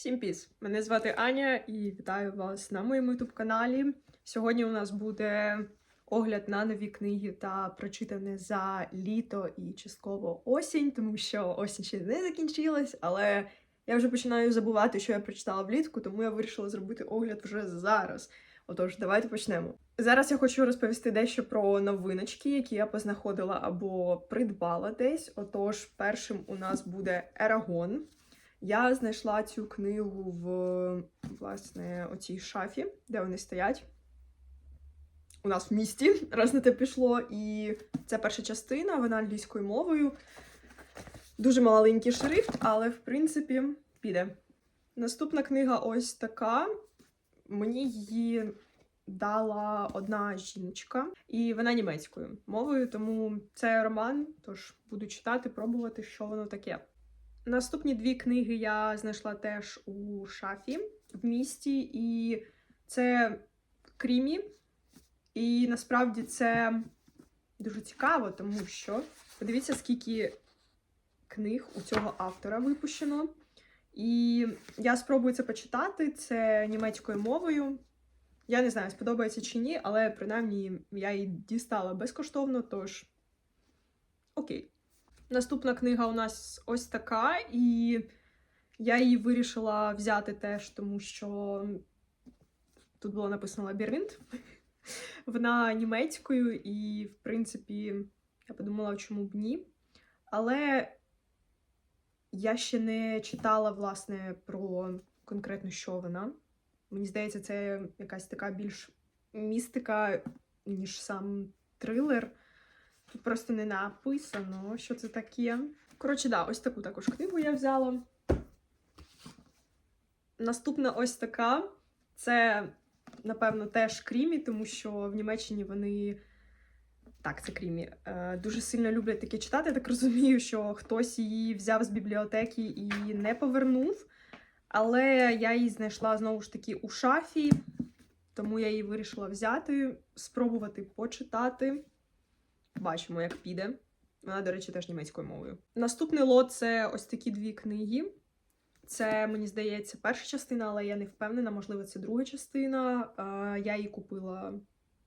Всім піс! Мене звати Аня і вітаю вас на моєму youtube каналі. Сьогодні у нас буде огляд на нові книги та прочитане за літо і частково осінь, тому що осінь ще не закінчилась, але я вже починаю забувати, що я прочитала влітку, тому я вирішила зробити огляд вже зараз. Отож, давайте почнемо. Зараз я хочу розповісти дещо про новиночки, які я познаходила або придбала десь. Отож, першим у нас буде Ерагон. Я знайшла цю книгу в власне оцій шафі, де вони стоять. У нас в місті, раз на те пішло. І це перша частина, вона англійською мовою. Дуже маленький шрифт, але в принципі піде. Наступна книга ось така. Мені її дала одна жіночка, і вона німецькою мовою, тому це роман. Тож буду читати, пробувати, що воно таке. Наступні дві книги я знайшла теж у шафі в місті, і це Крімі. І насправді це дуже цікаво, тому що подивіться, скільки книг у цього автора випущено. І я спробую це почитати. Це німецькою мовою. Я не знаю, сподобається чи ні, але принаймні я її дістала безкоштовно, тож окей. Наступна книга у нас ось така, і я її вирішила взяти теж, тому що тут було написано лабіринт. Вона німецькою, і, в принципі, я подумала, чому б ні. Але я ще не читала, власне, про конкретно, що вона. Мені здається, це якась така більш містика, ніж сам трилер. Тут просто не написано, що це таке. Коротше, да, ось таку також книгу я взяла. Наступна ось така. Це, напевно, теж Крімі, тому що в Німеччині вони. Так, це Крімі. Е, Дуже сильно люблять таке читати. Я так розумію, що хтось її взяв з бібліотеки і не повернув. Але я її знайшла знову ж таки у шафі, тому я її вирішила взяти, спробувати почитати. Бачимо, як піде. Вона, до речі, теж німецькою мовою. Наступний лот це ось такі дві книги. Це, мені здається, перша частина, але я не впевнена, можливо, це друга частина. Я її купила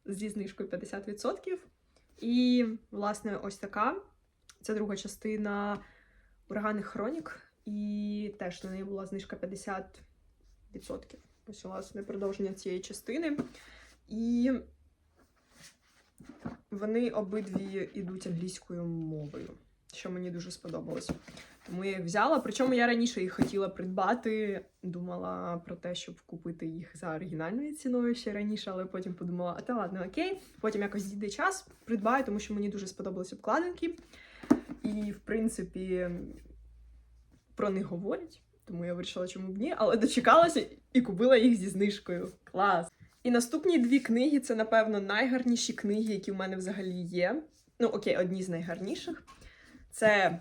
зі знижкою 50%. І, власне, ось така. Це друга частина ураганних хронік. І теж на неї була знижка 50%. Ось, власне, продовження цієї частини. І вони обидві йдуть англійською мовою, що мені дуже сподобалось. Тому я їх взяла. Причому я раніше їх хотіла придбати, думала про те, щоб купити їх за оригінальною ціною ще раніше, але потім подумала, а та ладно, окей. Потім якось зійде час, придбаю, тому що мені дуже сподобались обкладинки. І, в принципі, про них говорять, тому я вирішила, чому б ні, але дочекалася і купила їх зі знижкою. Клас! І наступні дві книги це, напевно, найгарніші книги, які в мене взагалі є. Ну, окей, одні з найгарніших. Це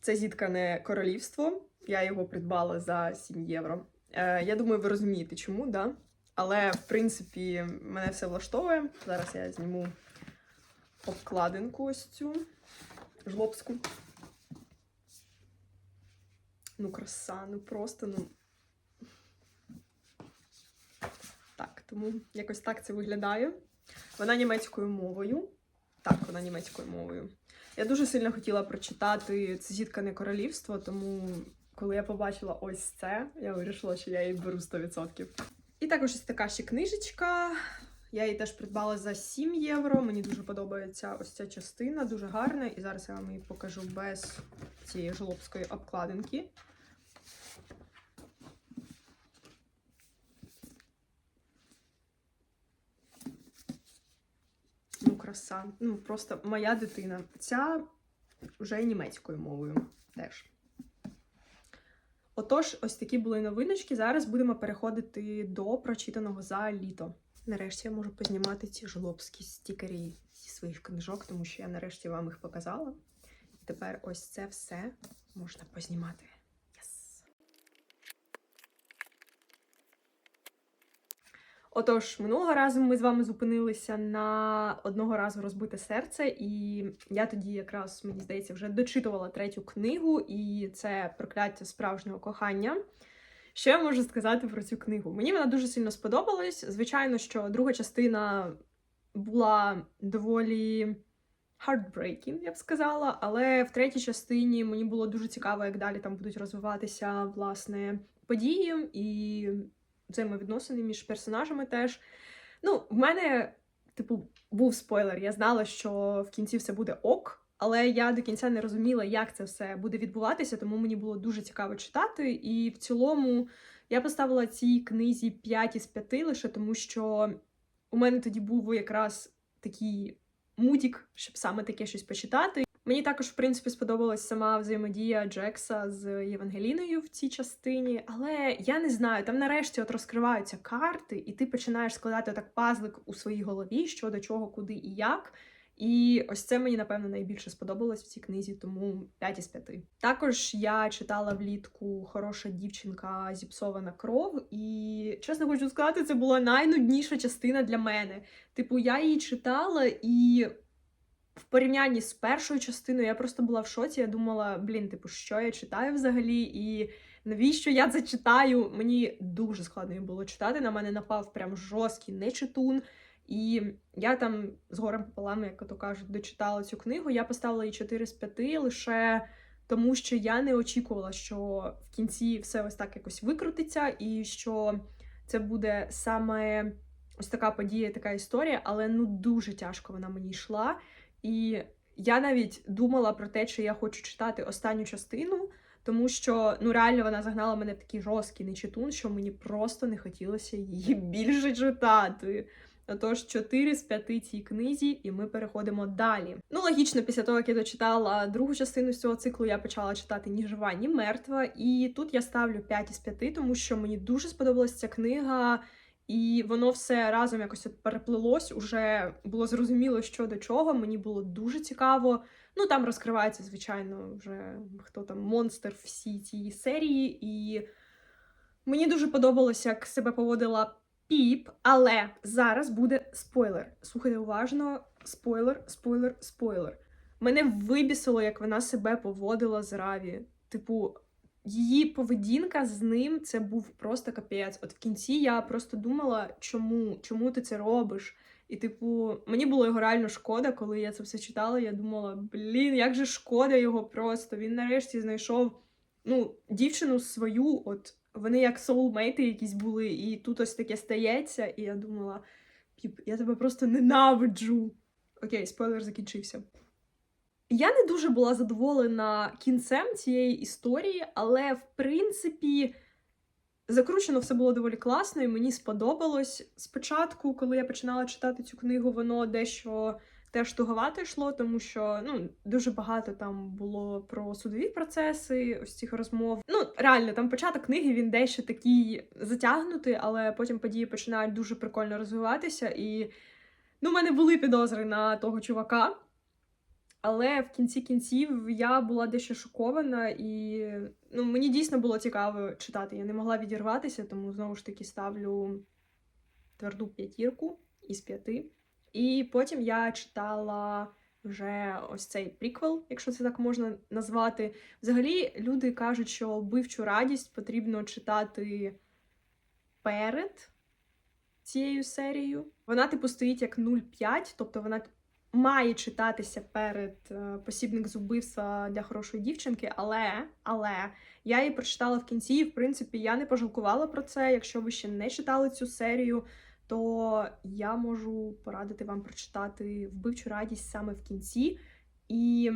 це зіткане королівство. Я його придбала за 7 євро. Е, я думаю, ви розумієте, чому, да? Але, в принципі, мене все влаштовує. Зараз я зніму обкладинку ось цю жлобську. Ну, краса, ну просто, ну. Так, тому якось так це виглядає. Вона німецькою мовою. Так, вона німецькою мовою. Я дуже сильно хотіла прочитати це зіткане королівство, тому коли я побачила ось це, я вирішила, що я її беру 100%. І також ось така ще книжечка. Я її теж придбала за 7 євро. Мені дуже подобається ось ця частина, дуже гарна. І зараз я вам її покажу без цієї жлобської обкладинки. Ну, краса. Ну, просто моя дитина. Ця вже німецькою мовою теж. Отож, ось такі були новиночки. Зараз будемо переходити до прочитаного за літо. Нарешті я можу познімати ці жлобські стікери зі своїх книжок, тому що я нарешті вам їх показала. І тепер ось це все можна познімати. Отож, минулого разу ми з вами зупинилися на одного разу розбите серце, і я тоді якраз, мені здається, вже дочитувала третю книгу, і це прокляття справжнього кохання. Що я можу сказати про цю книгу? Мені вона дуже сильно сподобалась. Звичайно, що друга частина була доволі heartbreaking, я б сказала, але в третій частині мені було дуже цікаво, як далі там будуть розвиватися власне події і взаємовідносини між персонажами теж. Ну, в мене, типу, був спойлер. Я знала, що в кінці все буде ок. Але я до кінця не розуміла, як це все буде відбуватися, тому мені було дуже цікаво читати. І в цілому я поставила цій книзі 5 із 5 лише тому, що у мене тоді був якраз такий мутік, щоб саме таке щось почитати. Мені також, в принципі, сподобалась сама взаємодія Джекса з Євангеліною в цій частині, але я не знаю, там нарешті от розкриваються карти, і ти починаєш складати так пазлик у своїй голові, що до чого, куди і як. І ось це мені, напевно, найбільше сподобалось в цій книзі, тому 5 із 5. Також я читала влітку хороша дівчинка зіпсована кров, і чесно хочу сказати, це була найнудніша частина для мене. Типу, я її читала, і в порівнянні з першою частиною я просто була в шоці. Я думала, блін, типу, що я читаю взагалі, і навіщо я це читаю? Мені дуже складно було читати. На мене напав прям жорсткий нечитун. І я там з горем пополам, як то кажуть, дочитала цю книгу. Я поставила їй 4 з 5 лише тому, що я не очікувала, що в кінці все ось так якось викрутиться, і що це буде саме ось така подія, така історія, але ну дуже тяжко вона мені йшла. І я навіть думала про те, що я хочу читати останню частину. Тому що ну реально вона загнала мене в такий жорсткий нечитун, що мені просто не хотілося її більше читати. Отож, 4 з 5 цій книзі, і ми переходимо далі. Ну, логічно, після того, як я дочитала другу частину з цього циклу, я почала читати ні жива, ні мертва. І тут я ставлю 5 із 5, тому що мені дуже сподобалася ця книга, і воно все разом якось от переплилось. Уже було зрозуміло, що до чого. Мені було дуже цікаво. Ну там розкривається, звичайно, вже хто там монстр всі цієї серії, і мені дуже подобалося, як себе поводила піп, але зараз буде спойлер. Слухайте уважно, спойлер, спойлер, спойлер. Мене вибісило, як вона себе поводила з Раві. Типу, її поведінка з ним це був просто капець. От в кінці я просто думала, чому, чому ти це робиш? І, типу, мені було його реально шкода, коли я це все читала. Я думала, блін, як же шкода його просто. Він нарешті знайшов ну, дівчину свою, от вони як соулмейти якісь були, і тут ось таке стається, і я думала, піп, я тебе просто ненавиджу. Окей, спойлер закінчився. Я не дуже була задоволена кінцем цієї історії, але в принципі закручено все було доволі класно, і мені сподобалось. Спочатку, коли я починала читати цю книгу, воно дещо теж туговато йшло, тому що ну дуже багато там було про судові процеси, ось цих розмов. Ну реально, там початок книги він дещо такий затягнутий, але потім події починають дуже прикольно розвиватися. І ну, в мене були підозри на того чувака. Але в кінці кінців я була дещо шокована, і ну, мені дійсно було цікаво читати. Я не могла відірватися, тому знову ж таки ставлю тверду п'ятірку із п'яти. І потім я читала вже ось цей приквел, якщо це так можна назвати. Взагалі, люди кажуть, що вбивчу радість потрібно читати перед цією серією. Вона, типу, стоїть як 0,5, тобто вона має читатися перед е, посібник з вбивства для хорошої дівчинки, але але я її прочитала в кінці, і в принципі я не пожалкувала про це. Якщо ви ще не читали цю серію, то я можу порадити вам прочитати вбивчу радість саме в кінці. І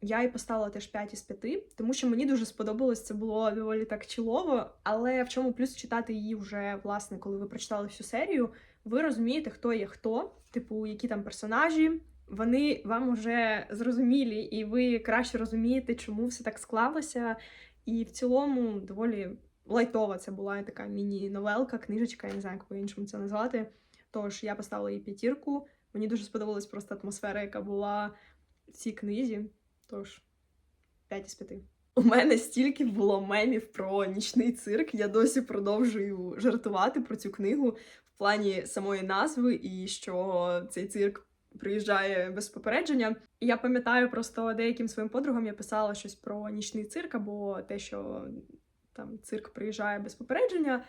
я їй поставила теж 5 із 5, тому що мені дуже сподобалось, це було доволі так чілово. Але в чому плюс читати її вже, власне, коли ви прочитали всю серію, ви розумієте, хто є хто, типу, які там персонажі. Вони вам вже зрозумілі, і ви краще розумієте, чому все так склалося. І в цілому доволі лайтова це була така міні-новелка, книжечка, я не знаю, як по-іншому це назвати. Тож я поставила їй п'ятірку. Мені дуже сподобалась просто атмосфера, яка була в цій книзі. Тож, 5 із 5. У мене стільки було мемів про нічний цирк. Я досі продовжую жартувати про цю книгу в плані самої назви, і що цей цирк приїжджає без попередження. І я пам'ятаю просто деяким своїм подругам я писала щось про нічний цирк, або те, що там цирк приїжджає без попередження.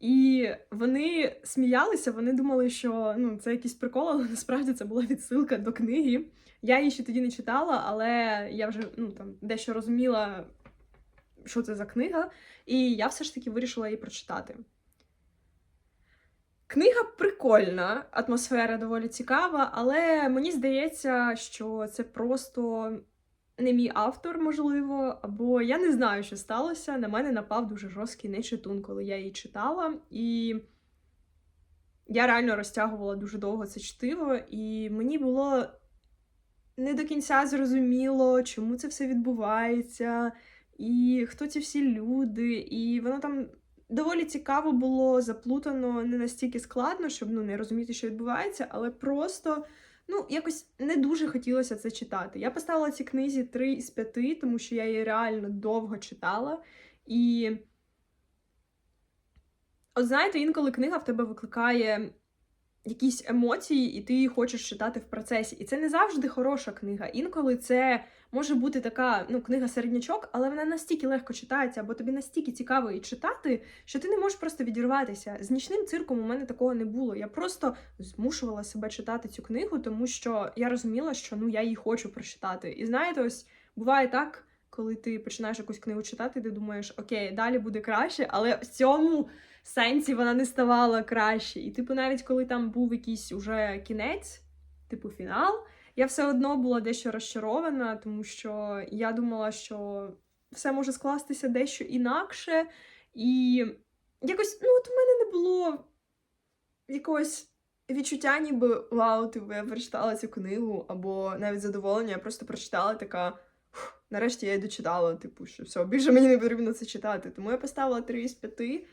І вони сміялися, вони думали, що ну, це якийсь прикол, але насправді це була відсилка до книги. Я її ще тоді не читала, але я вже ну, там, дещо розуміла, що це за книга, і я все ж таки вирішила її прочитати. Книга прикольна, атмосфера доволі цікава, але мені здається, що це просто не мій автор, можливо, або я не знаю, що сталося. На мене напав дуже жорсткий нечитун, коли я її читала. І я реально розтягувала дуже довго це чтиво, і мені було не до кінця зрозуміло, чому це все відбувається, і хто ці всі люди, і воно там. Доволі цікаво було заплутано не настільки складно, щоб ну не розуміти, що відбувається, але просто ну якось не дуже хотілося це читати. Я поставила цій книзі 3 із 5, тому що я її реально довго читала. І от знаєте, інколи книга в тебе викликає якісь емоції, і ти її хочеш читати в процесі. І це не завжди хороша книга. Інколи це може бути така ну, книга середнячок, але вона настільки легко читається, або тобі настільки цікаво її читати, що ти не можеш просто відірватися. З нічним цирком у мене такого не було. Я просто змушувала себе читати цю книгу, тому що я розуміла, що ну я її хочу прочитати. І знаєте, ось буває так. Коли ти починаєш якусь книгу читати, ти думаєш, окей, далі буде краще, але в цьому сенсі вона не ставала краще. І, типу, навіть коли там був якийсь уже кінець, типу фінал, я все одно була дещо розчарована, тому що я думала, що все може скластися дещо інакше. І якось, ну, от у мене не було якогось відчуття, ніби вау, типу, я прочитала цю книгу, або навіть задоволення, я просто прочитала така. Нарешті я її дочитала, типу, що все, більше мені не потрібно це читати. Тому я поставила 3 із 5.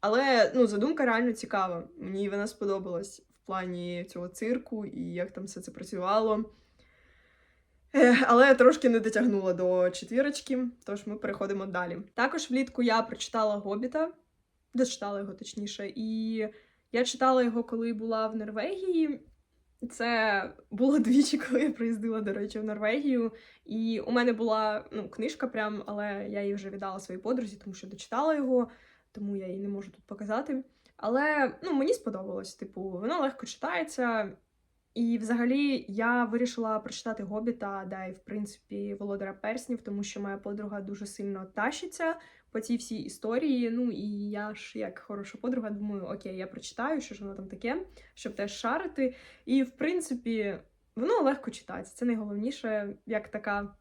Але ну, задумка реально цікава. Мені вона сподобалась в плані цього цирку і як там все це працювало. Але я трошки не дотягнула до четвірочки, тож ми переходимо далі. Також влітку я прочитала Гобіта, дочитала його точніше, і я читала його, коли була в Норвегії. Це було двічі, коли я приїздила, до речі, в Норвегію. І у мене була ну, книжка, прям, але я її вже віддала своїй подрузі, тому що дочитала його тому я її не можу тут показати. Але ну, мені сподобалось, типу, воно легко читається. І взагалі я вирішила прочитати Гобіта, да, і в принципі Володаря Перснів, тому що моя подруга дуже сильно тащиться по цій всій історії. Ну і я ж, як хороша подруга, думаю, окей, я прочитаю, що ж воно там таке, щоб теж шарити. І в принципі, воно легко читається. Це найголовніше, як така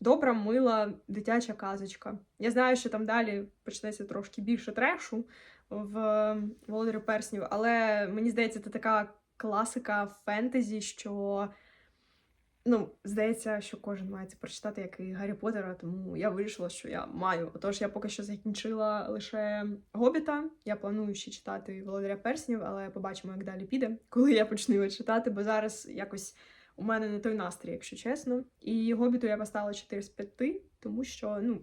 добра, мила дитяча казочка. Я знаю, що там далі почнеться трошки більше трешу в Володарі Перснів, але мені здається, це така класика фентезі, що. Ну, здається, що кожен має це прочитати, як і Гаррі Поттера, тому я вирішила, що я маю. Отож, я поки що закінчила лише Гобіта. Я планую ще читати Володаря Перснів, але побачимо, як далі піде, коли я почну його читати, бо зараз якось у мене не той настрій, якщо чесно. І гобіту я поставила 4 з 5, тому що, ну,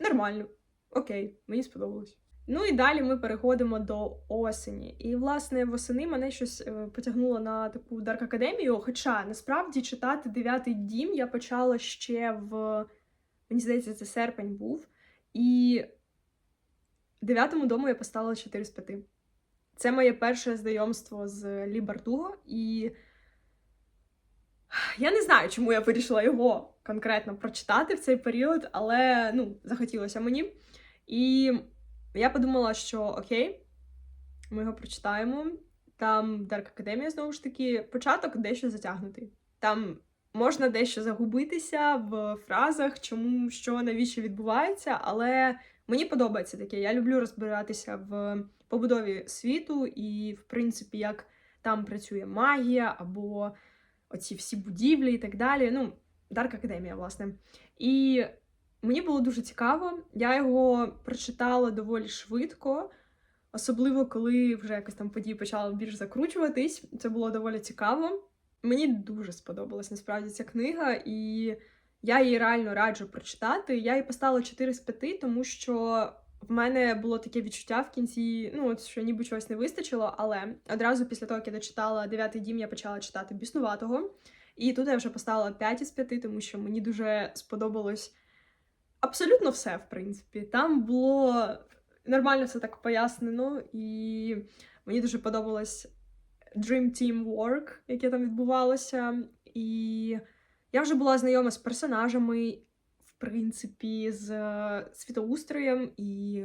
нормально. Окей, мені сподобалось. Ну і далі ми переходимо до осені. І, власне, восени мене щось е, потягнуло на таку Дарк Академію. Хоча насправді читати дев'ятий дім я почала ще в. Мені здається, це серпень був. І дев'ятому дому я поставила 4 з 5. Це моє перше знайомство з Лі Бартуго, і я не знаю, чому я вирішила його конкретно прочитати в цей період, але ну, захотілося мені. І я подумала, що окей, ми його прочитаємо. Там Дарк Академія, знову ж таки, початок дещо затягнутий. Там можна дещо загубитися в фразах, чому, що, навіщо відбувається, але мені подобається таке. Я люблю розбиратися в побудові світу і, в принципі, як там працює магія або оці всі будівлі і так далі. Ну, Дарк Академія, власне. І мені було дуже цікаво. Я його прочитала доволі швидко, особливо коли вже якось там події почали більш закручуватись. Це було доволі цікаво. Мені дуже сподобалась насправді ця книга, і я її реально раджу прочитати. Я її поставила 4 з 5, тому що в мене було таке відчуття в кінці, ну от що ніби чогось не вистачило, але одразу після того, як я дочитала дев'ятий дім, я почала читати біснуватого. І тут я вже поставила 5 із 5, тому що мені дуже сподобалось абсолютно все, в принципі. Там було нормально все так пояснено, і мені дуже подобалось Dream Team Work, яке там відбувалося. І я вже була знайома з персонажами, принципі, з е, світоустроєм і.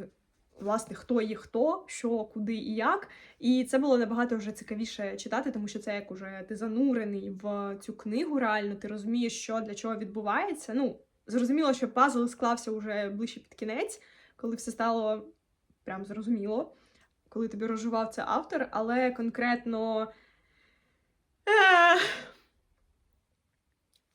Власне, хто є хто, що, куди і як. І це було набагато вже цікавіше читати, тому що це як уже ти занурений в цю книгу, реально ти розумієш, що для чого відбувається. Ну, зрозуміло, що пазл склався вже ближче під кінець, коли все стало прям зрозуміло, коли тобі розживав це автор, але конкретно. Е...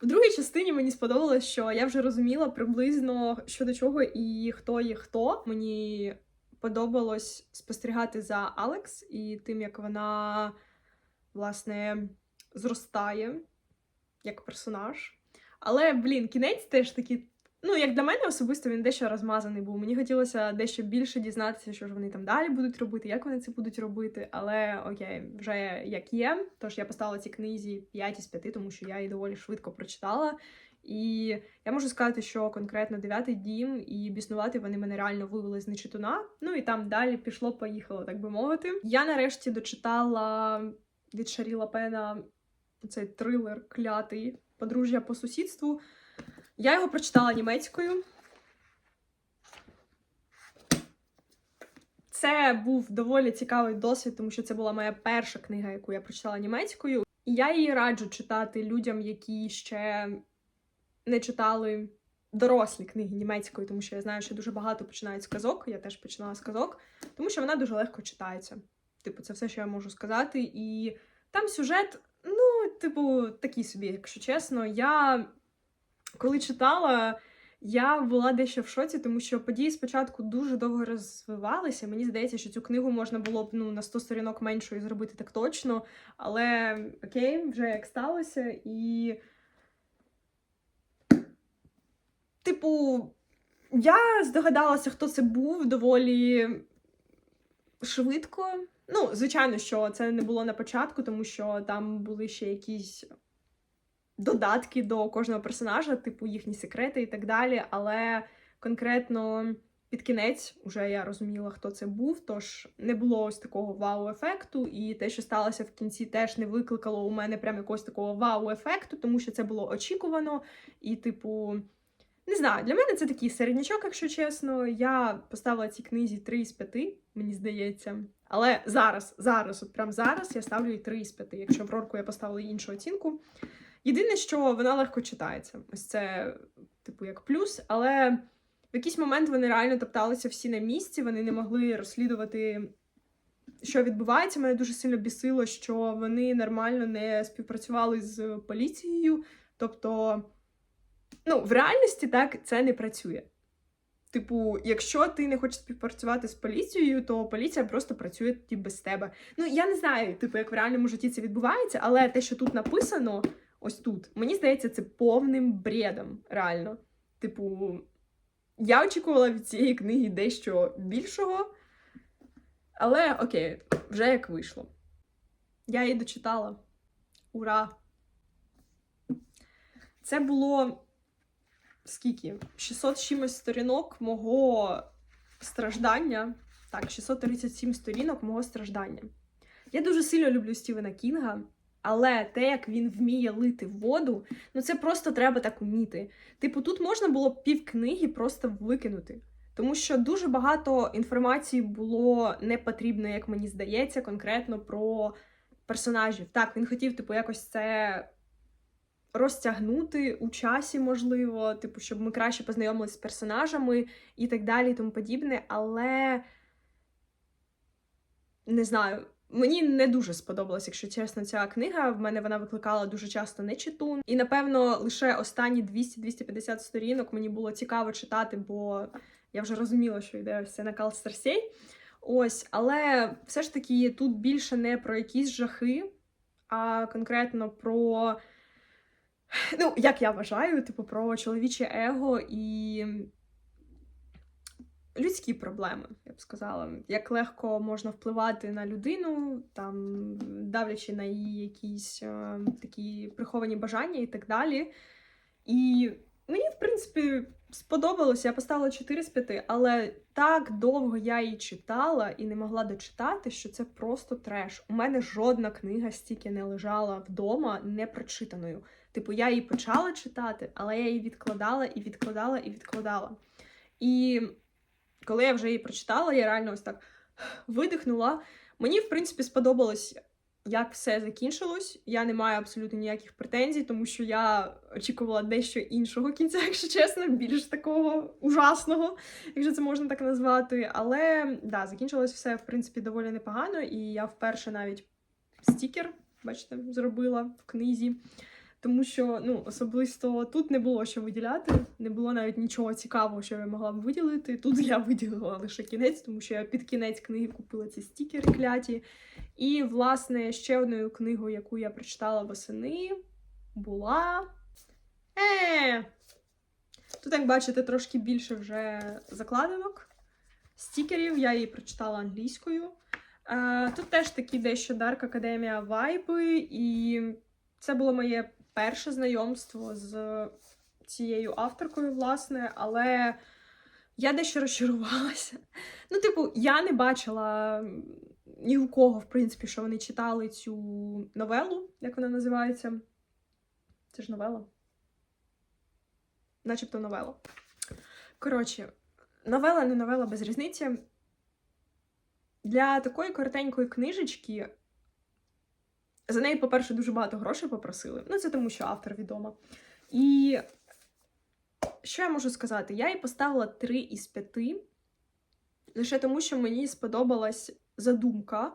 Другій частині мені сподобалось, що я вже розуміла приблизно що до чого і хто є хто. Мені подобалось спостерігати за Алекс і тим, як вона, власне, зростає як персонаж. Але, блін, кінець теж такий. Ну, як для мене особисто він дещо розмазаний був. Мені хотілося дещо більше дізнатися, що ж вони там далі будуть робити, як вони це будуть робити. Але окей, вже як є. Тож я поставила цій книзі 5 із 5, тому що я її доволі швидко прочитала. І я можу сказати, що конкретно дев'ятий дім і біснувати вони мене реально вивели з нечитуна. Ну і там далі пішло-поїхало, так би мовити. Я нарешті дочитала від Шаріла Пена цей трилер клятий подружжя по сусідству. Я його прочитала німецькою. Це був доволі цікавий досвід, тому що це була моя перша книга, яку я прочитала німецькою. І я її раджу читати людям, які ще не читали дорослі книги німецькою, тому що я знаю, що дуже багато починають з казок. Я теж починала з казок, тому що вона дуже легко читається. Типу, це все, що я можу сказати. І там сюжет, ну, типу, такий собі, якщо чесно. Я коли читала, я була дещо в шоці, тому що події спочатку дуже довго розвивалися. Мені здається, що цю книгу можна було б ну, на 100 сторінок меншою зробити так точно. Але окей, вже як сталося, і. Типу, я здогадалася, хто це був доволі швидко. Ну, звичайно, що це не було на початку, тому що там були ще якісь додатки до кожного персонажа, типу їхні секрети і так далі. Але конкретно під кінець вже я розуміла, хто це був. Тож не було ось такого вау-ефекту, і те, що сталося в кінці, теж не викликало у мене прям якогось такого вау-ефекту, тому що це було очікувано. І, типу, не знаю, для мене це такий середнячок, якщо чесно. Я поставила цій книзі 3 з 5, мені здається. Але зараз, зараз, от прям зараз я ставлю їй 3 з 5. Якщо в рорку я поставила іншу оцінку. Єдине, що вона легко читається. Ось це, типу, як плюс, але в якийсь момент вони реально топталися всі на місці, вони не могли розслідувати, що відбувається. Мене дуже сильно бісило, що вони нормально не співпрацювали з поліцією. Тобто, ну, в реальності так це не працює. Типу, якщо ти не хочеш співпрацювати з поліцією, то поліція просто працює тоді без тебе. Ну, я не знаю, типу, як в реальному житті це відбувається, але те, що тут написано, ось тут, мені здається, це повним бредом, реально. Типу, я очікувала від цієї книги дещо більшого, але окей, вже як вийшло. Я її дочитала. Ура! Це було скільки? 600 чимось сторінок мого страждання. Так, 637 сторінок мого страждання. Я дуже сильно люблю Стівена Кінга, але те, як він вміє лити воду, ну це просто треба так уміти. Типу, тут можна було пів книги просто викинути. Тому що дуже багато інформації було не потрібно, як мені здається, конкретно про персонажів. Так, він хотів, типу, якось це розтягнути у часі, можливо, типу, щоб ми краще познайомилися з персонажами і так далі, і тому подібне, але не знаю. Мені не дуже сподобалась, якщо чесно, ця книга. В мене вона викликала дуже часто нечитун. І, напевно, лише останні 200-250 сторінок мені було цікаво читати, бо я вже розуміла, що йде ось це накал Старсей. Ось, але все ж таки тут більше не про якісь жахи, а конкретно про Ну, як я вважаю, типу, про чоловіче его і людські проблеми, я б сказала. Як легко можна впливати на людину, там, давлячи на її якісь е, такі приховані бажання і так далі. І мені, в принципі, сподобалося, я поставила 4 з 5, але так довго я її читала і не могла дочитати, що це просто треш. У мене жодна книга стільки не лежала вдома непрочитаною. Типу, я її почала читати, але я її відкладала і відкладала і відкладала. І коли я вже її прочитала, я реально ось так видихнула. Мені, в принципі, сподобалось, як все закінчилось. Я не маю абсолютно ніяких претензій, тому що я очікувала дещо іншого кінця, якщо чесно, більш такого ужасного, якщо це можна так назвати. Але да, закінчилось все, в принципі, доволі непогано, і я вперше навіть стікер, бачите, зробила в книзі. Тому що ну, особисто тут не було що виділяти, не було навіть нічого цікавого, що я могла б виділити. Тут я виділила лише кінець, тому що я під кінець книги купила ці стікери кляті. І, власне, ще одною книгою, яку я прочитала восени, була. Е! Тут, як бачите, трошки більше вже закладинок, стікерів. Я її прочитала англійською. Е, Тут теж такі дещо Dark Academia вайби, і це було моє перше знайомство з цією авторкою, власне, але я дещо розчарувалася. Ну, типу, я не бачила ні у кого, в принципі, що вони читали цю новелу, як вона називається. Це ж новела. Начебто новела. Коротше, новела, не новела без різниці. Для такої коротенької книжечки за неї, по-перше, дуже багато грошей попросили. Ну, це тому, що автор відома. І що я можу сказати? Я їй поставила 3 із 5, лише тому, що мені сподобалась задумка,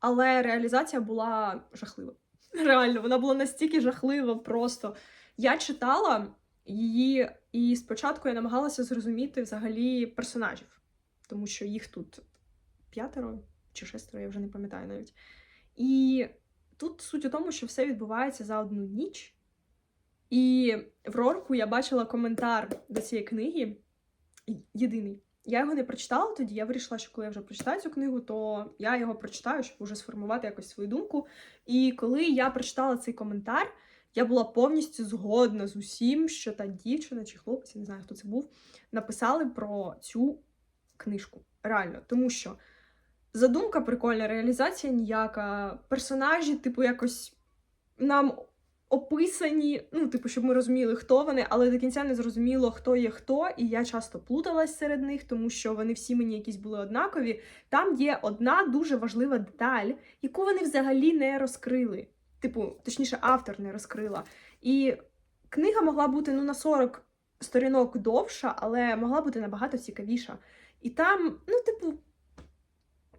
але реалізація була жахлива. Реально, вона була настільки жахлива просто. Я читала її, і спочатку я намагалася зрозуміти взагалі персонажів, тому що їх тут п'ятеро чи шестеро, я вже не пам'ятаю навіть. І тут суть у тому, що все відбувається за одну ніч. І в Рорку я бачила коментар до цієї книги. Єдиний. Я його не прочитала тоді. Я вирішила, що коли я вже прочитаю цю книгу, то я його прочитаю, щоб вже сформувати якось свою думку. І коли я прочитала цей коментар, я була повністю згодна з усім, що та дівчина чи хлопець, я не знаю, хто це був, написали про цю книжку. Реально, тому що задумка прикольна, реалізація ніяка. Персонажі, типу, якось нам описані, ну, типу, щоб ми розуміли, хто вони, але до кінця не зрозуміло, хто є хто, і я часто плуталась серед них, тому що вони всі мені якісь були однакові. Там є одна дуже важлива деталь, яку вони взагалі не розкрили. Типу, точніше, автор не розкрила. І книга могла бути ну, на 40 сторінок довша, але могла бути набагато цікавіша. І там, ну, типу,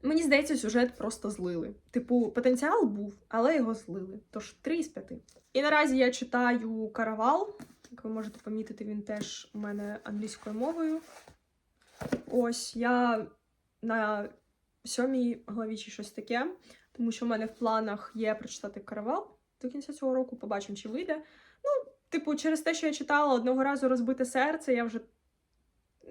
Мені здається, сюжет просто злили. Типу, потенціал був, але його злили. Тож 3 із 5. І наразі я читаю Каравал. Як ви можете помітити, він теж у мене англійською мовою. Ось я на сьомій главі чи щось таке, тому що в мене в планах є прочитати Каравал до кінця цього року, побачимо, чи вийде. Ну, типу, через те, що я читала одного разу розбите серце, я вже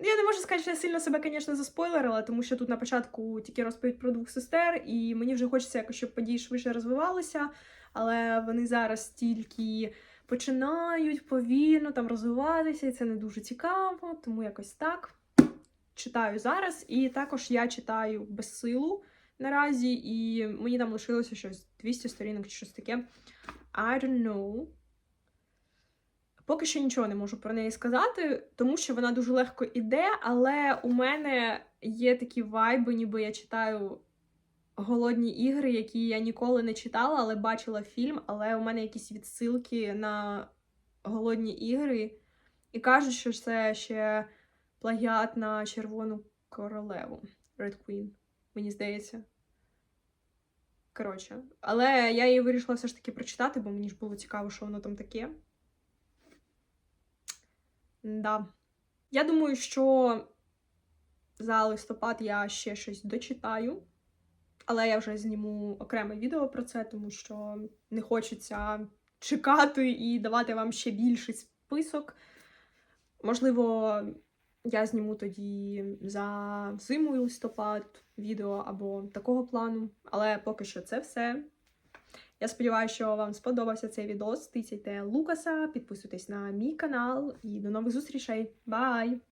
я не можу сказати, що я сильно себе, звісно, заспойлерила, тому що тут на початку тільки розповідь про двох сестер, і мені вже хочеться якось, щоб події швидше розвивалися, але вони зараз тільки починають повільно там розвиватися, і це не дуже цікаво, тому якось так. Читаю зараз, і також я читаю безсилу наразі, і мені там лишилося щось 200 сторінок чи щось таке. I don't know. Поки що нічого не можу про неї сказати, тому що вона дуже легко іде, але у мене є такі вайби, ніби я читаю голодні ігри, які я ніколи не читала, але бачила фільм. Але у мене якісь відсилки на голодні ігри. І кажуть, що це ще плагіат на червону королеву Red Queen, мені здається. Коротше, але я її вирішила все ж таки прочитати, бо мені ж було цікаво, що воно там таке. Да. Я думаю, що за листопад я ще щось дочитаю, але я вже зніму окреме відео про це, тому що не хочеться чекати і давати вам ще більший список. Можливо, я зніму тоді за зиму і листопад відео або такого плану, але поки що це все. Я сподіваюся, що вам сподобався цей відос. Тицяйте Лукаса, підписуйтесь на мій канал і до нових зустрічей. Бай!